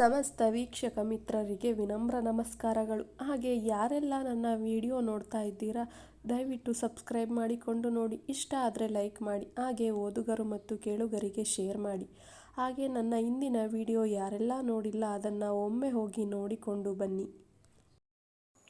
ಸಮಸ್ತ ವೀಕ್ಷಕ ಮಿತ್ರರಿಗೆ ವಿನಮ್ರ ನಮಸ್ಕಾರಗಳು. ಹಾಗೆ ಯಾರೆಲ್ಲ ನನ್ನ ವಿಡಿಯೋ ನೋಡ್ತಾ ಇದ್ದೀರಾ, ದಯವಿಟ್ಟು ಸಬ್ಸ್ಕ್ರೈಬ್ ಮಾಡಿಕೊಂಡು ನೋಡಿ. ಇಷ್ಟ ಆದರೆ ಲೈಕ್ ಮಾಡಿ, ಹಾಗೆ ಓದುಗರು ಮತ್ತು ಕೇಳುಗರಿಗೆ ಶೇರ್ ಮಾಡಿ. ಹಾಗೆ ನನ್ನ ಇಂದಿನ ವಿಡಿಯೋ ಯಾರೆಲ್ಲ ನೋಡಿಲ್ಲ, ಅದನ್ನು ಒಮ್ಮೆ ಹೋಗಿ ನೋಡಿಕೊಂಡು ಬನ್ನಿ.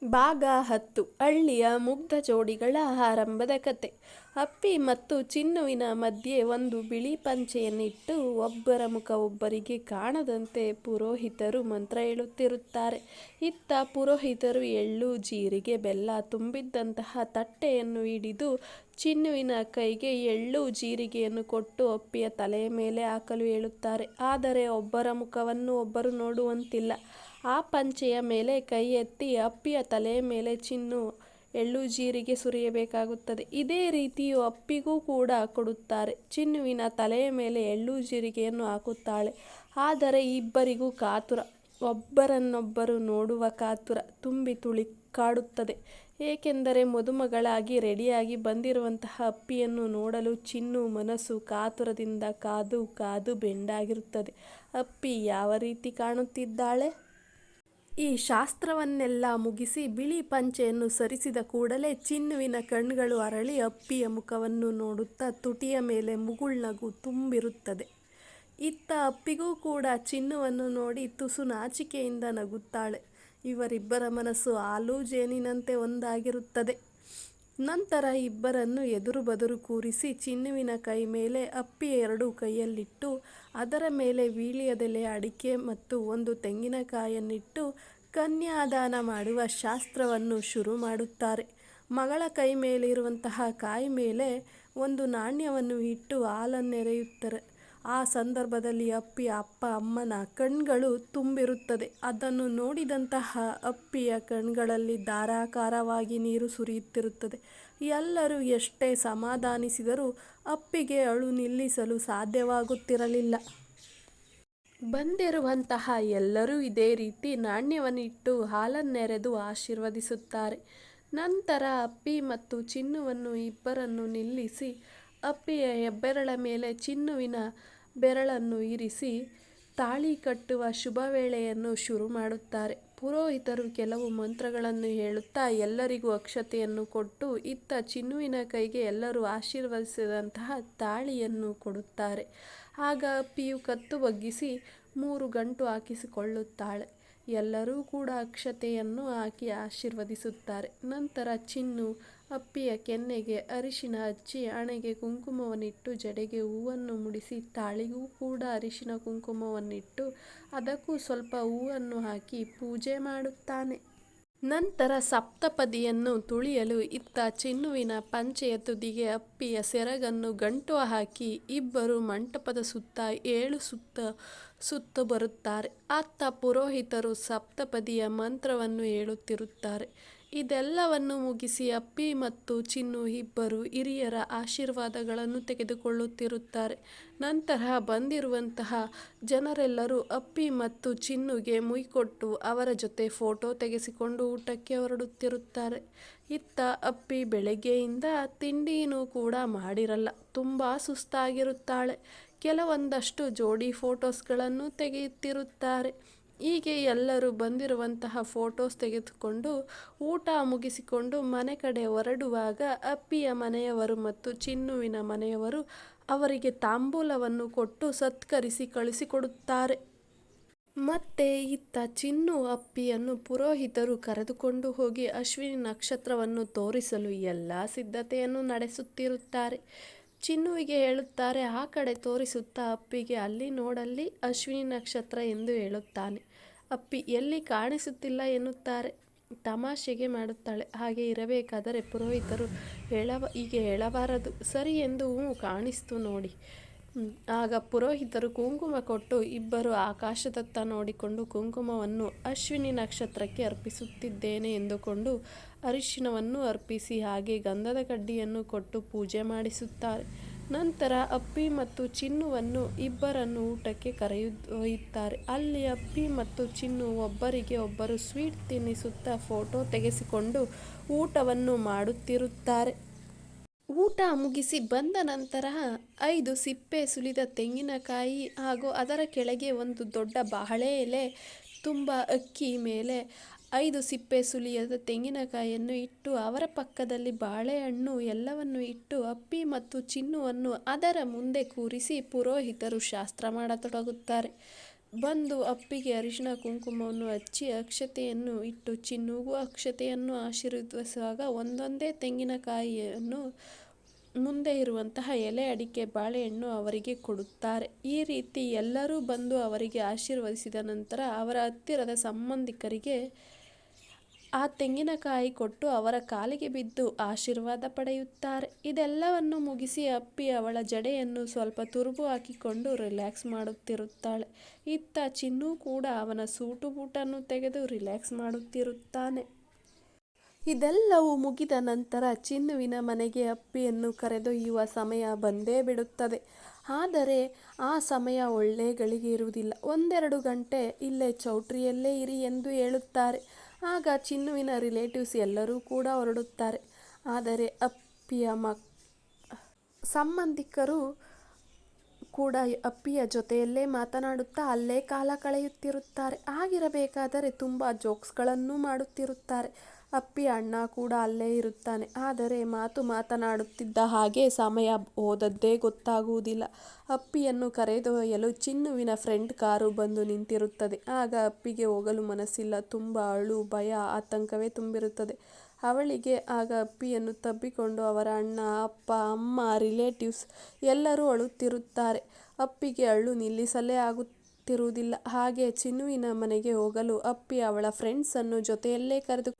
ಭಾಗ ಹತ್ತು, ಹಳ್ಳಿಯ ಮುಗ್ಧ ಜೋಡಿಗಳ ಆರಂಭದ ಕತೆ. ಅಪ್ಪಿ ಮತ್ತು ಚಿನ್ನುವಿನ ಮಧ್ಯೆ ಒಂದು ಬಿಳಿ ಪಂಚೆಯನ್ನಿಟ್ಟು ಒಬ್ಬರ ಮುಖ ಒಬ್ಬರಿಗೆ ಕಾಣದಂತೆ ಪುರೋಹಿತರು ಮಂತ್ರ ಹೇಳುತ್ತಿರುತ್ತಾರೆ. ಇತ್ತ ಪುರೋಹಿತರು ಎಳ್ಳು, ಜೀರಿಗೆ, ಬೆಲ್ಲ ತುಂಬಿದ್ದಂತಹ ತಟ್ಟೆಯನ್ನು ಹಿಡಿದು ಚಿನ್ನುವಿನ ಕೈಗೆ ಎಳ್ಳು, ಜೀರಿಗೆಯನ್ನು ಕೊಟ್ಟು ಅಪ್ಪಿಯ ತಲೆಯ ಮೇಲೆ ಹಾಕಲು ಹೇಳುತ್ತಾರೆ. ಆದರೆ ಒಬ್ಬರ ಮುಖವನ್ನು ಒಬ್ಬರು ನೋಡುವಂತಿಲ್ಲ. ಆ ಪಂಚೆಯ ಮೇಲೆ ಕೈ ಎತ್ತಿ ಅಪ್ಪಿಯ ತಲೆಯ ಮೇಲೆ ಚಿನ್ನು ಎಳ್ಳು ಜೀರಿಗೆ ಸುರಿಯಬೇಕಾಗುತ್ತದೆ. ಇದೇ ರೀತಿಯು ಅಪ್ಪಿಗೂ ಕೂಡ ಕೊಡುತ್ತಾರೆ. ಚಿನ್ನುವಿನ ತಲೆಯ ಮೇಲೆ ಎಳ್ಳು ಜೀರಿಗೆಯನ್ನು ಹಾಕುತ್ತಾಳೆ. ಆದರೆ ಇಬ್ಬರಿಗೂ ಕಾತುರ. ಒಬ್ಬರನ್ನೊಬ್ಬರು ನೋಡುವ ಕಾತುರ ತುಂಬಿ ತುಳಿ ಕಾಡುತ್ತದೆ. ಏಕೆಂದರೆ ಮದುಮಗಳಾಗಿ ರೆಡಿಯಾಗಿ ಬಂದಿರುವಂತಹ ಅಪ್ಪಿಯನ್ನು ನೋಡಲು ಚಿನ್ನು ಮನಸ್ಸು ಕಾತುರದಿಂದ ಕಾದು ಕಾದು ಬೆಂಡಾಗಿರುತ್ತದೆ. ಅಪ್ಪಿ ಯಾವ ರೀತಿ ಕಾಣುತ್ತಿದ್ದಾಳೆ? ಈ ಶಾಸ್ತ್ರವನ್ನೆಲ್ಲ ಮುಗಿಸಿ ಬಿಳಿ ಪಂಚೆಯನ್ನು ಸರಿಸಿದ ಕೂಡಲೇ ಚಿನ್ನುವಿನ ಕಣ್ಗಳು ಅರಳಿ ಅಪ್ಪಿಯ ಮುಖವನ್ನು ನೋಡುತ್ತಾ ತುಟಿಯ ಮೇಲೆ ಮುಗುಳ್ನಗು ತುಂಬಿರುತ್ತದೆ. ಇತ್ತ ಅಪ್ಪಿಗೂ ಕೂಡ ಚಿನ್ನುವನ್ನು ನೋಡಿ ತುಸು ನಾಚಿಕೆಯಿಂದ ನಗುತ್ತಾಳೆ. ಇವರಿಬ್ಬರ ಮನಸ್ಸು ಆಲೂ ಜೇನಿನಂತೆ ಒಂದಾಗಿರುತ್ತದೆ. ನಂತರ ಇಬ್ಬರನ್ನು ಎದುರು ಬದುರು ಕೂರಿಸಿ ಚಿನ್ನುವಿನ ಕೈ ಮೇಲೆ ಅಪ್ಪಿ ಎರಡು ಕೈಯಲ್ಲಿಟ್ಟು, ಅದರ ಮೇಲೆ ವೀಳ್ಯದೆಲೆ ಅಡಿಕೆ ಮತ್ತು ಒಂದು ತೆಂಗಿನಕಾಯನ್ನಿಟ್ಟು ಕನ್ಯಾದಾನ ಮಾಡುವ ಶಾಸ್ತ್ರವನ್ನು ಶುರು ಮಾಡುತ್ತಾರೆ. ಮಗಳ ಕೈ ಮೇಲಿರುವಂತಹ ಕಾಯಿ ಮೇಲೆ ಒಂದು ನಾಣ್ಯವನ್ನು ಇಟ್ಟು ಹಾಲನ್ನೆರೆಯುತ್ತಾರೆ. ಆ ಸಂದರ್ಭದಲ್ಲಿ ಅಪ್ಪಿ, ಅಪ್ಪ, ಅಮ್ಮನ ಕಣ್ಗಳು ತುಂಬಿರುತ್ತದೆ. ಅದನ್ನು ನೋಡಿದಂತಹ ಅಪ್ಪಿಯ ಕಣ್ಗಳಲ್ಲಿ ಧಾರಾಕಾರವಾಗಿ ನೀರು ಸುರಿಯುತ್ತಿರುತ್ತದೆ. ಎಲ್ಲರೂ ಎಷ್ಟೇ ಸಮಾಧಾನಿಸಿದರೂ ಅಪ್ಪಿಗೆ ಅಳು ನಿಲ್ಲಿಸಲು ಸಾಧ್ಯವಾಗುತ್ತಿರಲಿಲ್ಲ. ಬಂದಿರುವಂತಹ ಎಲ್ಲರೂ ಇದೇ ರೀತಿ ನಾಣ್ಯವನ್ನಿಟ್ಟು ಹಾಲನ್ನೆರೆದು ಆಶೀರ್ವದಿಸುತ್ತಾರೆ. ನಂತರ ಅಪ್ಪಿ ಮತ್ತು ಚಿನ್ನುವನ್ನು ಇಬ್ಬರನ್ನು ನಿಲ್ಲಿಸಿ ಅಪ್ಪಿಯ ಹೆಬ್ಬೆರಳ ಮೇಲೆ ಚಿನ್ನುವಿನ ಬೆರಳನ್ನು ಇರಿಸಿ ತಾಳಿ ಕಟ್ಟುವ ಶುಭ ವೇಳೆಯನ್ನು ಶುರು ಮಾಡುತ್ತಾರೆ. ಪುರೋಹಿತರು ಕೆಲವು ಮಂತ್ರಗಳನ್ನು ಹೇಳುತ್ತಾ ಎಲ್ಲರಿಗೂ ಅಕ್ಷತೆಯನ್ನು ಕೊಟ್ಟು, ಇತ್ತ ಚಿನ್ನುವಿನ ಕೈಗೆ ಎಲ್ಲರೂ ಆಶೀರ್ವದಿಸಿದಂತಹ ತಾಳಿಯನ್ನು ಕೊಡುತ್ತಾರೆ. ಆಗ ಅಪ್ಪಿಯು ಕತ್ತು ಬಗ್ಗಿಸಿ ಮೂರು ಗಂಟು ಹಾಕಿಸಿಕೊಳ್ಳುತ್ತಾಳೆ. ಎಲ್ಲರೂ ಕೂಡ ಅಕ್ಷತೆಯನ್ನು ಹಾಕಿ ಆಶೀರ್ವದಿಸುತ್ತಾರೆ. ನಂತರ ಚಿನ್ನು ಅಪ್ಪಿಯ ಕೆನ್ನೆಗೆ, ಅರಿಶಿನ ಹಚ್ಚಿ ಹಣೆಗೆ ಕುಂಕುಮವನ್ನಿಟ್ಟು ಜಡೆಗೆ ಹೂವನ್ನು ಮುಡಿಸಿ ತಾಳಿಗೂ ಕೂಡ ಅರಿಶಿನ ಕುಂಕುಮವನ್ನಿಟ್ಟು ಅದಕ್ಕೂ ಸ್ವಲ್ಪ ಹೂವನ್ನು ಹಾಕಿ ಪೂಜೆ ಮಾಡುತ್ತಾನೆ. ನಂತರ ಸಪ್ತಪದಿಯನ್ನು ತುಳಿಯಲು ಇತ್ತ ಚಿನ್ನುವಿನ ಪಂಚೆಯ ತುದಿಗೆ ಅಪ್ಪಿಯ ಸೆರಗನ್ನು ಗಂಟು ಹಾಕಿ ಇಬ್ಬರು ಮಂಟಪದ ಸುತ್ತ ಏಳು ಸುತ್ತ ಸುತ್ತ ಬರುತ್ತಾರೆ. ಅತ್ತ ಪುರೋಹಿತರು ಸಪ್ತಪದಿಯ ಮಂತ್ರವನ್ನು ಹೇಳುತ್ತಿರುತ್ತಾರೆ. ಇದೆಲ್ಲವನ್ನು ಮುಗಿಸಿ ಅಪ್ಪಿ ಮತ್ತು ಚಿನ್ನು ಇಬ್ಬರು ಹಿರಿಯರ ಆಶೀರ್ವಾದಗಳನ್ನು ತೆಗೆದುಕೊಳ್ಳುತ್ತಿರುತ್ತಾರೆ. ನಂತರ ಬಂದಿರುವಂತಹ ಜನರೆಲ್ಲರೂ ಅಪ್ಪಿ ಮತ್ತು ಚಿನ್ನುಗೆ ಮುಯ್ಕೊಟ್ಟು ಅವರ ಜೊತೆ ಫೋಟೋ ತೆಗೆಸಿಕೊಂಡು ಊಟಕ್ಕೆ ಹೊರಡುತ್ತಿರುತ್ತಾರೆ. ಇತ್ತ ಅಪ್ಪಿ ಬೆಳಗ್ಗೆಯಿಂದ ತಿಂಡಿನೂ ಕೂಡ ಮಾಡಿರಲ್ಲ. ತುಂಬ ಸುಸ್ತಾಗಿರುತ್ತಾಳೆ. ಕೆಲವೊಂದಷ್ಟು ಜೋಡಿ ಫೋಟೋಸ್ಗಳನ್ನು ತೆಗೆಯುತ್ತಿರುತ್ತಾರೆ. ಹೀಗೆ ಎಲ್ಲರೂ ಬಂದಿರುವಂತಹ ಫೋಟೋಸ್ ತೆಗೆದುಕೊಂಡು ಊಟ ಮುಗಿಸಿಕೊಂಡು ಮನೆ ಕಡೆ ಹೊರಡುವಾಗ ಅಪ್ಪಿಯ ಮನೆಯವರು ಮತ್ತು ಚಿನ್ನುವಿನ ಮನೆಯವರು ಅವರಿಗೆ ತಾಂಬೂಲವನ್ನು ಕೊಟ್ಟು ಸತ್ಕರಿಸಿ ಕಳಿಸಿಕೊಡುತ್ತಾರೆ. ಮತ್ತೆ ಇತ್ತ ಚಿನ್ನು ಅಪ್ಪಿಯನ್ನು ಪುರೋಹಿತರು ಕರೆದುಕೊಂಡು ಹೋಗಿ ಅಶ್ವಿನಿ ನಕ್ಷತ್ರವನ್ನು ತೋರಿಸಲು ಎಲ್ಲ ಸಿದ್ಧತೆಯನ್ನು ನಡೆಸುತ್ತಿರುತ್ತಾರೆ. ಚಿನ್ನುವಿಗೆ ಹೇಳುತ್ತಾರೆ, ಆ ಕಡೆ ತೋರಿಸುತ್ತಾ ಅಪ್ಪಿಗೆ, ಅಲ್ಲಿ ನೋಡಲ್ಲಿ, ಅಶ್ವಿನಿ ನಕ್ಷತ್ರ ಎಂದು ಹೇಳುತ್ತಾನೆ. ಅಪ್ಪಿ, ಎಲ್ಲಿ ಕಾಣಿಸುತ್ತಿಲ್ಲ ಎನ್ನುತ್ತಾರೆ. ತಮಾಷೆಗೆ ಮಾಡುತ್ತಾಳೆ. ಹಾಗೆ ಇರಬೇಕಾದರೆ ಪುರೋಹಿತರು ಹೇಳವ, ಹೀಗೆ ಹೇಳಬಾರದು. ಸರಿ ಎಂದು ಕಾಣಿಸ್ತು ನೋಡಿ. ಆಗ ಪುರೋಹಿತರು ಕುಂಕುಮ ಕೊಟ್ಟು ಇಬ್ಬರು ಆಕಾಶದತ್ತ ನೋಡಿಕೊಂಡು ಕುಂಕುಮವನ್ನು ಅಶ್ವಿನಿ ನಕ್ಷತ್ರಕ್ಕೆ ಅರ್ಪಿಸುತ್ತಿದ್ದೇನೆ ಎಂದುಕೊಂಡು ಅರಿಶಿನವನ್ನು ಅರ್ಪಿಸಿ ಹಾಗೆ ಗಂಧದ ಕಡ್ಡಿಯನ್ನು ಕೊಟ್ಟು ಪೂಜೆ ಮಾಡಿಸುತ್ತಾರೆ. ನಂತರ ಅಪ್ಪಿ ಮತ್ತು ಚಿನ್ನುವನ್ನು ಇಬ್ಬರನ್ನು ಊಟಕ್ಕೆ ಕರೆಯೊಯ್ಯುತ್ತಾರೆ ಅಲ್ಲಿ ಅಪ್ಪಿ ಮತ್ತು ಚಿನ್ನು ಒಬ್ಬರಿಗೆ ಒಬ್ಬರು ಸ್ವೀಟ್ ತಿನ್ನಿಸುತ್ತಾ ಫೋಟೋ ತೆಗೆಸಿಕೊಂಡು ಊಟವನ್ನು ಮಾಡುತ್ತಿರುತ್ತಾರೆ. ಊಟ ಮುಗಿಸಿ ಬಂದ ನಂತರ ಐದು ಸಿಪ್ಪೆ ಸುಲಿದ ತೆಂಗಿನಕಾಯಿ ಹಾಗೂ ಅದರ ಕೆಳಗೆ ಒಂದು ದೊಡ್ಡ ಬಾಳೆ ಎಲೆ ತುಂಬ ಅಕ್ಕಿ ಮೇಲೆ ಐದು ಸಿಪ್ಪೆ ಸುಲಿಯದ ತೆಂಗಿನಕಾಯಿಯನ್ನು ಇಟ್ಟು ಅವರ ಪಕ್ಕದಲ್ಲಿ ಬಾಳೆಹಣ್ಣು ಎಲ್ಲವನ್ನು ಇಟ್ಟು ಅಪ್ಪಿ ಮತ್ತು ಚಿನ್ನುವನ್ನು ಅದರ ಮುಂದೆ ಕೂರಿಸಿ ಪುರೋಹಿತರು ಶಾಸ್ತ್ರ ಮಾಡತೊಡಗುತ್ತಾರೆ. ಬಂದು ಅಪ್ಪಿಗೆ ಅರಿಶಿನ ಕುಂಕುಮವನ್ನು ಹಚ್ಚಿ ಅಕ್ಷತೆಯನ್ನು ಇಟ್ಟು ಚಿನ್ನುಗೂ ಅಕ್ಷತೆಯನ್ನು ಆಶೀರ್ವದಿಸುವಾಗ ಒಂದೊಂದೇ ತೆಂಗಿನಕಾಯಿಯನ್ನು ಮುಂದೆ ಇರುವಂತಹ ಎಲೆ ಅಡಿಕೆ ಬಾಳೆಹಣ್ಣು ಅವರಿಗೆ ಕೊಡುತ್ತಾರೆ. ಈ ರೀತಿ ಎಲ್ಲರೂ ಬಂದು ಅವರಿಗೆ ಆಶೀರ್ವದಿಸಿದ ನಂತರ ಅವರ ಹತ್ತಿರದ ಸಂಬಂಧಿಕರಿಗೆ ಆ ತೆಂಗಿನಕಾಯಿ ಕೊಟ್ಟು ಅವರ ಕಾಲಿಗೆ ಬಿದ್ದು ಆಶೀರ್ವಾದ ಪಡೆಯುತ್ತಾರೆ. ಇದೆಲ್ಲವನ್ನು ಮುಗಿಸಿ ಅಪ್ಪಿ ಅವಳ ಜಡೆಯನ್ನು ಸ್ವಲ್ಪ ತುರುಬು ಹಾಕಿಕೊಂಡು ರಿಲ್ಯಾಕ್ಸ್ ಮಾಡುತ್ತಿರುತ್ತಾಳೆ. ಇತ್ತ ಚಿನ್ನು ಕೂಡ ಅವನ ಸೂಟು ಬೂಟನ್ನು ತೆಗೆದು ರಿಲ್ಯಾಕ್ಸ್ ಮಾಡುತ್ತಿರುತ್ತಾನೆ. ಇದೆಲ್ಲವೂ ಮುಗಿದ ನಂತರ ಚಿನ್ನುವಿನ ಮನೆಗೆ ಅಪ್ಪಿಯನ್ನು ಕರೆದೊಯ್ಯುವ ಸಮಯ ಬಂದೇ ಬಿಡುತ್ತದೆ. ಆದರೆ ಆ ಸಮಯ ಒಳ್ಳೆ ಗಳಿಗೆ ಇರುವುದಿಲ್ಲ. ಒಂದೆರಡು ಗಂಟೆ ಇಲ್ಲೇ ಚೌಟ್ರಿಯಲ್ಲೇ ಇರಿ ಎಂದು ಹೇಳುತ್ತಾರೆ. ಆಗ ಚಿನ್ನುವಿನ ರಿಲೇಟಿವ್ಸ್ ಎಲ್ಲರೂ ಕೂಡ ಹೊರಡುತ್ತಾರೆ. ಆದರೆ ಅಪ್ಪಿಯ ಮಕ್ ಸಂಬಂಧಿಕರು ಕೂಡ ಅಪ್ಪಿಯ ಜೊತೆಯಲ್ಲೇ ಮಾತನಾಡುತ್ತಾ ಅಲ್ಲೇ ಕಾಲ ಕಳೆಯುತ್ತಿರುತ್ತಾರೆ. ಆಗಿರಬೇಕಾದರೆ ತುಂಬ ಜೋಕ್ಸ್ಗಳನ್ನು ಮಾಡುತ್ತಿರುತ್ತಾರೆ. ಅಪ್ಪಿ ಅಣ್ಣ ಕೂಡ ಅಲ್ಲೇ ಇರುತ್ತಾನೆ. ಆದರೆ ಮಾತು ಮಾತನಾಡುತ್ತಿದ್ದ ಹಾಗೆ ಸಮಯ ಹೋದದ್ದೇ ಗೊತ್ತಾಗುವುದಿಲ್ಲ. ಅಪ್ಪಿಯನ್ನು ಕರೆದೊಯ್ಯಲು ಚಿನ್ನುವಿನ ಫ್ರೆಂಡ್ ಕಾರು ಬಂದು ನಿಂತಿರುತ್ತದೆ. ಆಗ ಅಪ್ಪಿಗೆ ಹೋಗಲು ಮನಸ್ಸಿಲ್ಲ. ತುಂಬ ಅಳು, ಭಯ, ಆತಂಕವೇ ತುಂಬಿರುತ್ತದೆ. ಅವಳಿಗೆ ಆಗ ಅಪ್ಪಿಯನ್ನು ತಬ್ಬಿಕೊಂಡು ಅವರ ಅಣ್ಣ, ಅಪ್ಪ, ಅಮ್ಮ ರಿಲೇಟಿವ್ಸ್ ಎಲ್ಲರೂ ಅಳುತ್ತಿರುತ್ತಾರೆ. ಅಪ್ಪಿಗೆ ಅಳು ನಿಲ್ಲಿಸಲೇ ಆಗುತ್ತಿರುವುದಿಲ್ಲ. ಹಾಗೆ ಚಿನ್ನುವಿನ ಮನೆಗೆ ಹೋಗಲು ಅಪ್ಪಿ ಅವಳ ಫ್ರೆಂಡ್ಸನ್ನು ಜೊತೆಯಲ್ಲೇ ಕರೆದು